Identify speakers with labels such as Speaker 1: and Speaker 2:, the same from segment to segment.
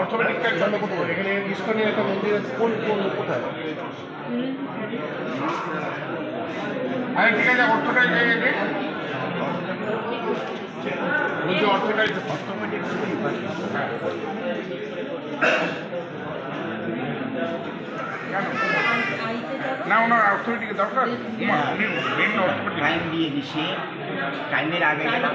Speaker 1: Automatic
Speaker 2: এখানে ইস্কনের একটা মন্দির আছে। কোন কোন কোথায়?
Speaker 1: আরে ঠিক আছে অর্থটাই বলছি অর্থটাই অটোমেটিক না ওনার অর্থনীতিকে দরকার? মেন অর্থনীতি
Speaker 3: টাইম দিয়ে দিছে। টাইমের আগে গেলাম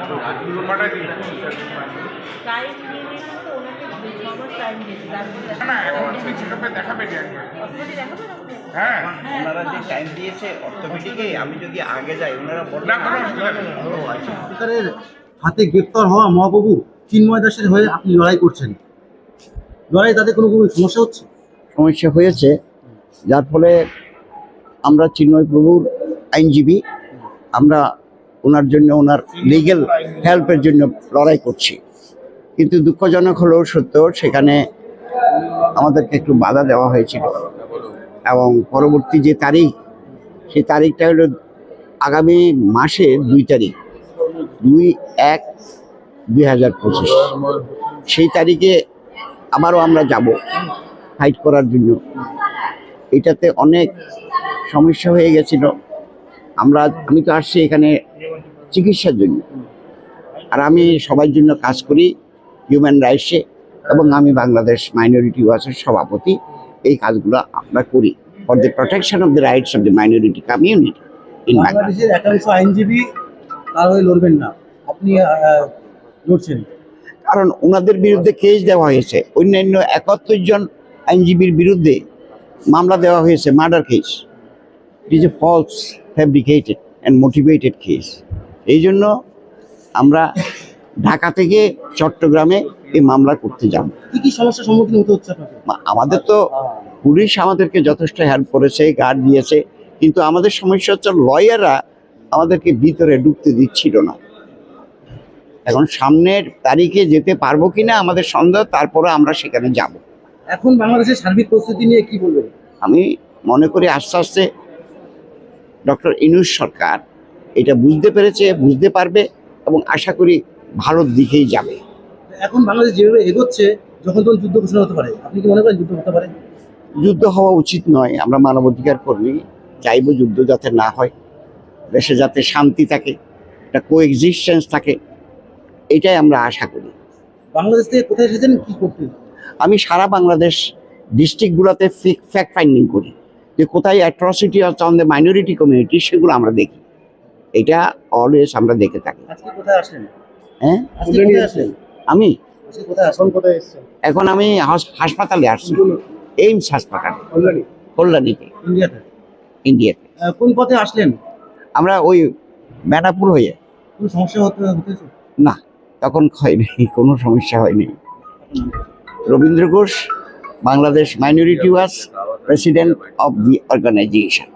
Speaker 1: না এখন চেকআপে দেখাবে হ্যাঁ।
Speaker 3: ওনারা যে টাইম দিয়েছে অর্থোপেডিকে আমি যদি আগে যাই ওনারা
Speaker 1: না কোনো অসুবিধা নেই।
Speaker 3: ও আচ্ছা।
Speaker 4: হাতে গ্রেপ্তার হওয়া মহাপ্রভু চিন্ময় দাসের হয়ে আপনি লড়াই করছেন। লড়াই তাতে কোনো কোনো সমস্যা হচ্ছে?
Speaker 5: সমস্যা হয়েছে যার ফলে আমরা চিন্ময় প্রভুর আইনজীবী আমরা ওনার জন্য, ওনার লিগেল হেল্পের জন্য লড়াই করছি। কিন্তু দুঃখজনক হলেও সত্য সেখানে আমাদেরকে একটু বাধা দেওয়া হয়েছিল। এবং পরবর্তী যে তারিখ, সেই তারিখটা হলো আগামী মাসে দুই তারিখ, দুই এক দুই হাজার পঁচিশ। সেই তারিখে আবারও আমরা যাব ফাইট করার জন্য। এটাতে অনেক সমস্যা হয়ে গেছিল। আমরা, আমি তো আসছি এখানে চিকিৎসার জন্য। আর আমি সবার জন্য কাজ করি হিউম্যান রাইটসে এবং আমি বাংলাদেশ মাইনরিটি ওয়াচের সভাপতি। এই কাজগুলো আমরা করি for the protection of the rights of the minority community in
Speaker 4: বাংলাদেশের একাংশ আইনজীবী তার হয়ে লড়বেন না। আপনি লড়ছেন।
Speaker 5: কারণ ওনাদের বিরুদ্ধে কেস দেওয়া হয়েছে। অন্যান্য একাত্তর জন আইনজীবীর বিরুদ্ধে মামলা দেওয়া হয়েছে murder case it is a false fabricated and motivated case এই জন্য আমরা ঢাকা থেকে চট্টগ্রামে এই মামলা করতে যাব।
Speaker 4: কি কি সমস্যার সম্মুখীন হতে হচ্ছে
Speaker 5: আমাদের তো পুলিশ আমাদেরকে যথেষ্ট হেল্প করেছে গার্ড দিয়েছে কিন্তু আমাদের সমস্যা হচ্ছে লয়াররা আমাদেরকে ভিতরে ঢুকতে দিচ্ছিল না। এখন সামনের তারিখে যেতে পারব কিনা আমাদের সন্দেহ তারপরে আমরা সেখানে যাব।
Speaker 4: এখন বাংলাদেশের সার্বিক পরিস্থিতি নিয়ে কি বলবেন?
Speaker 5: আমি মনে করি আস্তে আস্তে ডক্টর ইনুস সরকার এটা বুঝতে পেরেছে বুঝতে পারবে এবং আশা করি ভারত দিকেই যাবে।
Speaker 4: এখন বাংলাদেশ যেভাবে এগোচ্ছে যখন তখন যুদ্ধ ঘোষণা হতে পারে। আপনি কি মনে করেন যুদ্ধ হতে পারে?
Speaker 5: যুদ্ধ হওয়া উচিত নয় আমরা মানবাধিকার কর্মী চাইব যুদ্ধ যাতে না হয় দেশে যাতে শান্তি থাকে একটা কো এক্সিস্টেন্স থাকে এটাই আমরা আশা করি।
Speaker 4: বাংলাদেশ থেকে কোথায় এসেছেন কি করতে?
Speaker 5: আমি সারা বাংলাদেশ ডিস্ট্রিক্টগুলোতে ফ্যাক্ট ফাইন্ডিং করি যে কোথায় atrocity on the minority community সেগুলো আমরা দেখি। এটা অলওয়েজ আমরা দেখে থাকি।
Speaker 4: আজকে কোথায় আসলেন?
Speaker 5: হ্যাঁ?
Speaker 4: আজকে কোথায় আসলেন?
Speaker 5: আমি?
Speaker 4: আজকে কোথায় আসলেন? কোথায় এসেছেন?
Speaker 5: এখন আমি হাসপাতালে আসছি। এইমস হাসপাতাল।
Speaker 4: কল্যাণী।
Speaker 5: কল্যাণীতে।
Speaker 4: ইন্ডিয়াতে?
Speaker 5: ইন্ডিয়াতে।
Speaker 4: কোন পথে আসলেন?
Speaker 5: আমরা ওই বেনাপুর হয়ে।
Speaker 4: সমস্যা
Speaker 5: না তখন হয়নি। কোনো সমস্যা হয়নি। Rabindra Ghosh Bangladesh minority was president of the organization